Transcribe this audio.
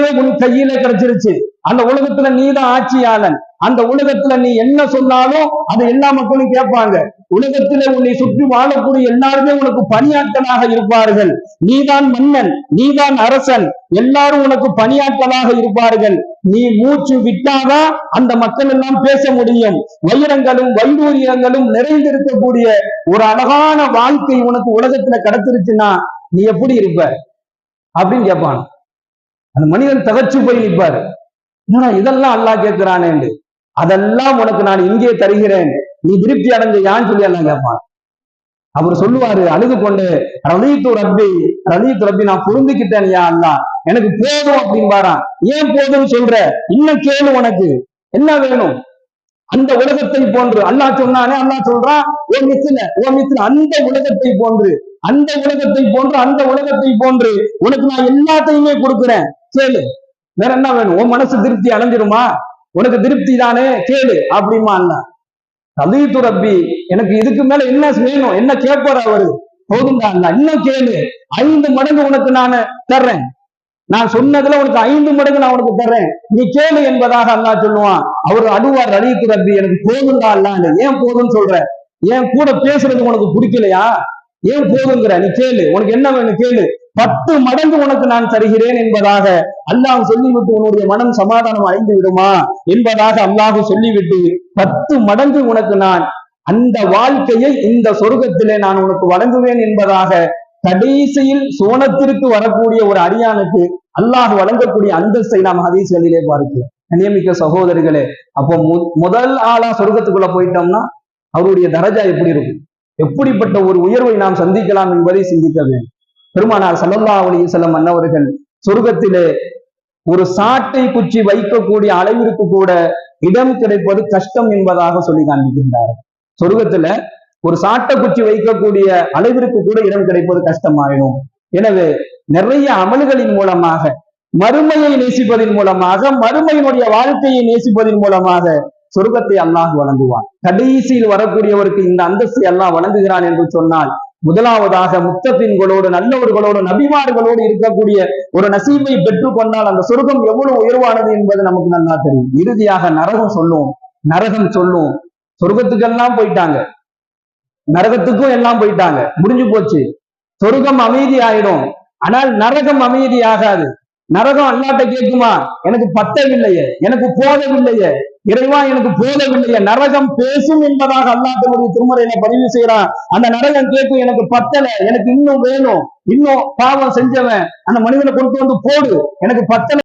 உன் கையில கிடைச்சிருச்சு. அந்த உலகத்துல நீதான் ஆட்சியாளன். அந்த உலகத்துல நீ என்ன சொன்னாலும் அது எல்லா மக்களும் கேட்பாங்க. உலகத்திலே உன்னை சுற்றி வாழக்கூடிய எல்லாருமே உனக்கு பணியாட்களாக இருப்பார்கள். நீதான் மன்னன் நீதான் அரசன். எல்லாரும் உனக்கு பணியாட்களாக இருப்பார்கள். நீ மூச்சு விட்டாதான் அந்த மக்கள் எல்லாம் பேச முடியும். வைரங்களும் வைடூரியங்களும் நிறைந்திருக்கக்கூடிய ஒரு அழகான வாழ்க்கை உனக்கு உலகத்துல கிடைச்சிருச்சுன்னா நீ எப்படி இருப்ப? அப்படின்னு கேட்பான் அந்த மனிதன் தகச்சு போய் நிற்பாரு. என்னடா இதெல்லாம் அல்லாஹ் கேட்கிறானேண்டு அதெல்லாம் உனக்கு நான் இங்கே தருகிறேன். நீ திருப்தி அடைஞ்ச யான்னு சொல்லி எல்லாம் கேட்பான். அவர் சொல்லுவாரு அழுது கொண்டு ரலீத்து ரப்பி ரலீத்து ரப்பி நான் புரிந்துக்கிட்டேன் யா அல்லா எனக்கு போதும் அப்படின்பாரான் ஏன் போதும்னு சொல்ற? இன்னும் கேளு உனக்கு? என்ன வேணும்? அந்த உலகத்தை போன்று. அல்லாஹ் சொன்னானே அல்லாஹ் சொல்றான் ஓ மித்துல ஓ மித்துல அந்த உலகத்தை போன்று அந்த உலகத்தை போன்று அந்த உலகத்தை போன்று உனக்கு நான் எல்லாத்தையுமே கொடுக்குறேன். கேளு. வேற என்ன வேணும்? உன் மனசு திருப்தி அடைஞ்சிருமா உனக்கு திருப்தி தானே? கேளு. அப்படிமா அண்ணா. கலீத்து ரப்பி எனக்கு இதுக்கு மேல என்ன வேணும்? என்ன கேட்பாரு அவரு? போதும்டா அண்ணா. இன்னும் கேளு. ஐந்து மடங்கு உனக்கு நான் தர்றேன். நான் சொன்னதுல உனக்கு ஐந்து மடங்கு நான் உனக்கு தர்றேன். நீ கேளு என்பதாக அல்லா சொல்லுவான். அவர் அழுவார் அழித்து ரப்பி எனக்கு போதும்டா அல்லான்னு ஏன் போதும்னு சொல்ற? ஏன் கூட பேசுறது உனக்கு பிடிக்கலையா? ஏன் போதுங்கிற? நீ கேளு. உனக்கு என்ன வேணும்? கேளு. பத்து மடங்கு உனக்கு நான் தருகிறேன் என்பதாக அல்லாஹ் சொல்லிவிட்டு உன்னுடைய மனம் சமாதானம் அடைந்து விடுமா என்பதாக அல்லாஹ் சொல்லிவிட்டு பத்து மடங்கு உனக்கு நான் அந்த வாழ்க்கையை இந்த சொர்க்கத்திலே நான் உனக்கு வழங்குவேன் என்பதாக கடைசியில் சோனத்திற்கு வரக்கூடிய ஒரு அரியானுக்கு அல்லாஹ் வழங்கக்கூடிய அந்தஸ்தை நாம் ஹதீஸ்களிலே பார்க்கிறோம். நியமிக்க சகோதரிகளே அப்போ மு- முதல் ஆளா சொர்க்கத்துக்குள்ள போயிட்டோம்னா அவருடைய தரஜா எப்படி இருக்கும்? எப்படிப்பட்ட ஒரு உயர்வை நாம் சந்திக்கலாம் என்பதை சிந்திக்க வேண்டும். பெருமானார் ஸல்லல்லாஹு அலி செல்லம் அன்னவர்கள் சொர்க்கத்திலே ஒரு சாட்டை குச்சி வைக்கக்கூடிய அளவிற்கு கூட இடம் கிடைப்பது கஷ்டம் என்பதாக சொல்லி காண்பிக்கின்றார் சொர்க்கத்துல ஒரு சாட்டை குச்சி வைக்கக்கூடிய அளவிற்கு கூட இடம் கிடைப்பது கஷ்டமாயிடும். எனவே நிறைய அமல்களின் மூலமாக மறுமையை நேசிப்பதன் மூலமாக மறுமையினுடைய வாழ்க்கையை நேசிப்பதன் மூலமாக சொர்க்கத்தை அல்லாஹ் வழங்குவான். கடைசியில் வரக்கூடியவருக்கு இந்த அந்தஸ்தை அல்லாஹ் வழங்குகிறான் என்று சொன்னால் முதலாவதாக முத்தபின்களோடு நல்லவர்களோடு நபிமார்களோடு இருக்கக்கூடிய ஒரு நசீபை பெற்றுக்கொண்டால் அந்த சொர்க்கம் எவ்வளவு உயர்வானது என்பது நமக்கு நல்லா தெரியும். இறுதியாக நரகம் சொல்லும் நரகம் சொல்லும் சொர்க்கத்துக்கெல்லாம் போயிட்டாங்க. நரகத்துக்கும் எல்லாம் போயிட்டாங்க. முடிஞ்சு போச்சு. சொர்க்கம் அமைதி ஆயிடும். ஆனால் நரகம் அமைதி ஆகாது. நரகம் அல்லாட்ட கேட்குமா? எனக்கு பத்தவில்லையே. எனக்கு போதவில்லையே இறைவா எனக்கு போதவில்லை நரகம் பேசும் என்பதாக அல்லாஹ்வுடைய திருமறையில பதிவு செய்யறான் அந்த நரகம் கேட்கும் எனக்கு பத்தல எனக்கு இன்னும் வேணும். இன்னும் பாவம் செஞ்சவன் அந்த மனிதனை கொண்டு வந்து போடு. எனக்கு பத்தல.